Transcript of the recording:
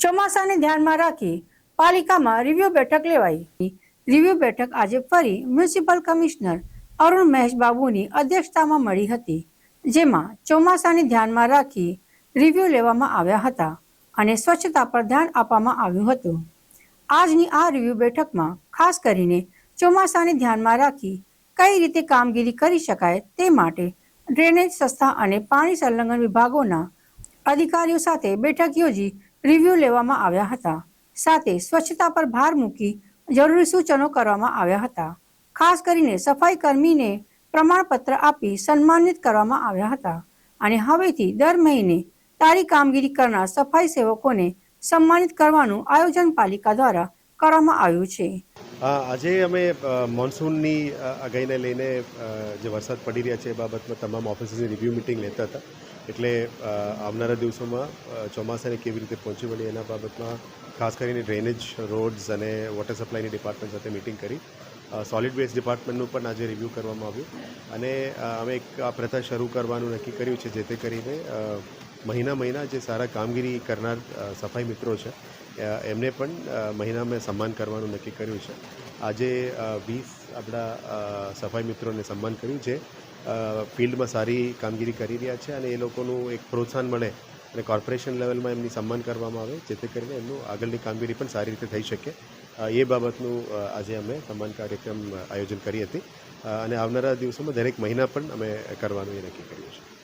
ચોમાસાને ધ્યાનમાં રાખી પાલિકામાં રિવ્યુ બેઠક લેવાઈ. રિવ્યુ બેઠક આજે ફરી મ્યુનિસિપલ કમિશનર અરુણ મહેશ બાબુની અધ્યક્ષતામાં મળી હતી, જેમાં ચોમાસાને ધ્યાનમાં રાખી રિવ્યુ લેવામાં આવ્યા હતા અને સ્વચ્છતા પર ધ્યાન આપવામાં આવ્યું હતું. આજની આ રિવ્યુ બેઠકમાં ખાસ કરીને ચોમાસાને ધ્યાનમાં રાખી કઈ રીતે કામગીરી કરી શકાય તે માટે ડ્રેનેજ સંસ્થા અને પાણી સંલગ્ન વિભાગોના અધિકારીઓ સાથે બેઠક યોજી રિવ્યુ લેવામાં આવ્યા હતા. સાથે સ્વચ્છતા પર ભાર મૂકી જરૂરી સૂચનો કરવામાં આવ્યા હતા. ખાસ કરીને સફાઈ કર્મીને પ્રમાણપત્ર આપી સન્માનિત કરવામાં આવ્યા હતા. અને હવેથી દર મહિને તારી કામગીરી કરનાર સફાઈ સેવકોને સન્માનિત કરવાનું આયોજન પાલિકા દ્વારા કરવામાં આવ્યું છે. આજે અમે મોન્સૂનની આગાહીને લઈને જે વરસાદ પડી રહ્યા છે એ બાબતમાં તમામ ઓફિસની રિવ્યૂ મિટિંગ લેતા હતા. એટલે આવનારા દિવસોમાં ચોમાસાને કેવી રીતે પહોંચી વળી એના બાબતમાં ખાસ કરીને ડ્રેનેજ રોડ્સ અને વોટર સપ્લાયની ડિપાર્ટમેન્ટ સાથે મિટિંગ કરી. સોલિડ વેસ્ટ ડિપાર્ટમેન્ટનું પણ આજે રિવ્યૂ કરવામાં આવ્યું. અને અમે એક આ પ્રથા શરૂ કરવાનું નક્કી કર્યું છે, જેથી કરીને મહિના મહિના જે સારા કામગીરી કરનાર સફાઈ મિત્રો છે એમને પણ મહિનામાં સન્માન કરવાનું નક્કી કર્યું છે. આજે વીસ આપણા સફાઈ મિત્રોને સન્માન કર્યું છે ફિલ્ડમાં સારી કામગીરી કરી રહ્યા છે અને એ લોકોનું એક પ્રોત્સાહન મળે અને કોર્પોરેશન લેવલમાં એમની સન્માન કરવામાં આવે, જેથી કરીને એમનું આગળની કામગીરી પણ સારી રીતે થઈ શકે. એ બાબતનું આજે અમે સન્માન કાર્યક્રમ આયોજન કરી હતી. અને આવનારા દિવસોમાં દરેક મહિના પણ અમે કરવાનું એ નક્કી કર્યું છે.